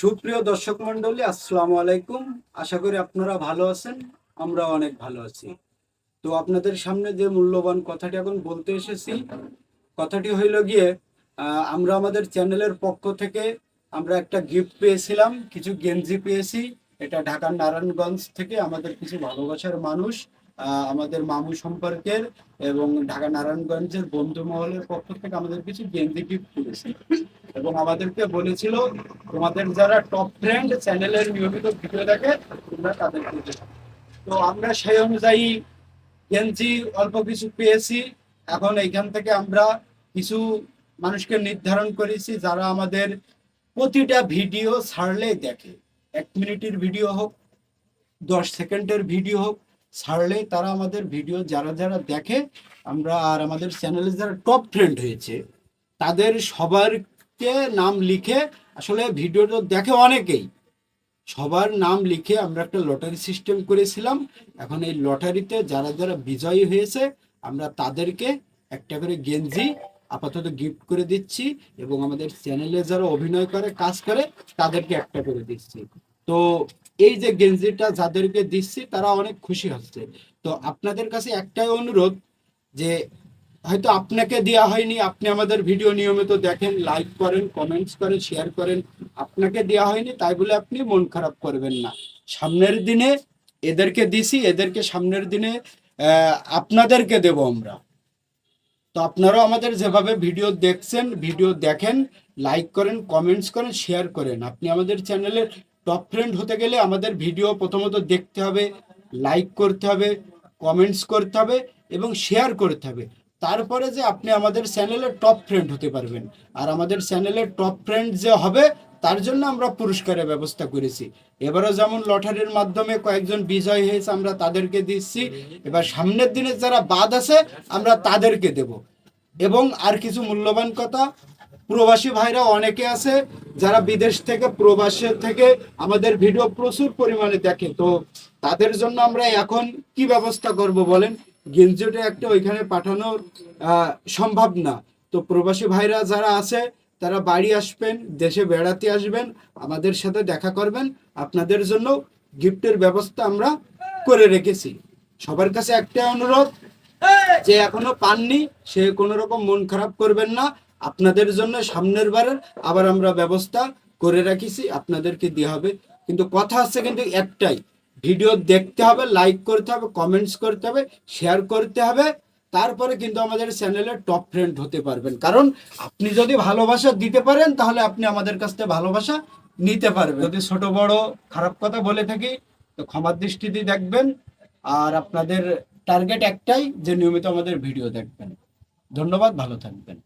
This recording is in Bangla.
সুপ্রিয় দর্শক মন্ডলী আসসালামু আলাইকুম। আশা করি আপনারা ভালো আছেন আমরা অনেক ভালো আছি। তো আপনাদের সামনে যে মূল্যবান কথাটি এখন বলতে এসেছি, কথাটি হইল গিয়ে আমরা আমাদের চ্যানেলের পক্ষ থেকে আমরা একটা গিফট পেয়েছিলাম, কিছু গেঞ্জি পেয়েছি। এটা ঢাকার নারায়ণগঞ্জ থেকে আমাদের কিছু ভালোবাসার মানুষ আমাদের মামু সম্পর্কের এবং ঢাকা নারায়ণগঞ্জের বন্ধু মহলের পক্ষ থেকে আমাদের কিছু গেঞ্জি গিফট পেয়েছি এবং আমাদেরকে বলেছিল, তোমাদের যারা টপ ট্রেন্ড চ্যানেলের নিয়মিত ভিডিও দেখে, তোমরা তাদেরকে দেবে। তো আমরা সেই অনুযায়ী গেঞ্জি অল্প কিছু পেয়েছি। এখন এইখান থেকে আমরা কিছু মানুষকে নির্ধারণ করেছি, যারা আমাদের প্রতিটা ভিডিও ছাড়লেই দেখে। এক মিনিটের ভিডিও হোক, দশ সেকেন্ডের ভিডিও হোক ছাড়লেই তারা আমাদের ভিডিও যারা যারা দেখে, আমরা আর আমাদের চ্যানেলে যারা টপ ট্রেন্ড হয়েছে, তাদের সবারকে নাম লিখে, আসলে ভিডিওটা দেখে অনেকেই, সবার নাম লিখে আমরা একটা লটারি সিস্টেম করেছিলাম। এখন এই লটারিতে যারা যারা বিজয়ী হয়েছে, আমরা তাদেরকে একটা করে গেঞ্জি আপাতত গিফট করে দিচ্ছি এবং আমাদের চ্যানেলে যারা অভিনয় করে, কাজ করে, তাদেরকে একটা করে দিচ্ছি। তো এই যে গেঞ্জিটা যাদেরকে দিচ্ছি, তারা অনেক খুশি হচ্ছে। তো আপনাদের কাছে একটাই অনুরোধ যে, হয়তো আপনাকে দেওয়া হয়নি, আপনি আমাদের ভিডিও নিয়মিত দেখেন লাইক করেন কমেন্টস করেন শেয়ার করেন। আপনাকে দেওয়া হয়নি, তাই বলে আপনি মন খারাপ করবেন না। সামনের দিনে এদেরকে দিছি, এদেরকে সামনের দিনে আপনাদেরকে দেব আমরা। তো আপনারাও আমাদের যেভাবে ভিডিও দেখছেন, ভিডিও দেখেন লাইক করেন কমেন্টস করেন শেয়ার করেন। আপনি আমাদের চ্যানেলের টপ ফ্রেন্ড হতে গেলে আমাদের ভিডিও প্রথমত দেখতে হবে লাইক করতে হবে কমেন্টস করতে হবে এবং শেয়ার করতে হবে। তারপরে যে আপনি আমাদের চ্যানেলের টপ ফ্রেন্ড হতে পারবেন। আর আমাদের চ্যানেলের টপ ফ্রেন্ড যে হবে, তার জন্য আমরা পুরস্কারের ব্যবস্থা করেছি। এবারও যেমন লটারির মাধ্যমে কয়েকজন বিজয় হয়েছে, আমরা তাদেরকে দিচ্ছি। এবার সামনের দিনে যারা বাদ আছে, আমরা তাদেরকে দেব। এবং আর কিছু মূল্যবান কথা, প্রবাসী ভাইরা অনেকে আছে যারা বিদেশ থেকে প্রবাসের থেকে আমাদের ভিডিও প্রচুর পরিমাণে দেখে তো তাদের জন্য আমরা এখন কি ব্যবস্থা করব বলেন? গেঞ্জিটা একটা ওইখানে পাঠানোর আহ, সম্ভব না। তো প্রবাসী ভাইরা যারা আছে তারা বাড়ি আসবেন দেশে বেড়াতে আসবেন আমাদের সাথে দেখা করবেন। আপনাদের জন্য গিফটের ব্যবস্থা আমরা করে রেখেছি। সবার কাছে একটা অনুরোধ যে এখনও পাননি সে কোনো রকম মন খারাপ করবেন না। আপনাদের জন্য সামনের বারের আবার আমরা ব্যবস্থা করে রাখিছি, আপনাদেরকে দেওয়া হবে। কিন্তু কথা আছে কিন্তু একটাই, ভিডিও দেখতে হবে লাইক করতে হবে কমেন্টস করতে হবে শেয়ার করতে হবে, তারপরে কিন্তু আমাদের চ্যানেলের টপ ফ্রেন্ড হতে পারবেন। কারণ আপনি যদি ভালোবাসা দিতে পারেন, তাহলে আপনি আমাদের কাছ থেকে ভালোবাসা নিতে পারবেন। যদি ছোট, বড় খারাপ কথা বলে থাকি, তো ক্ষমার দৃষ্টিতে দেখবেন, আর আপনাদের টার্গেট একটাই, যে নিয়মিত আমাদের ভিডিও দেখবেন। ধন্যবাদ, ভালো থাকবেন।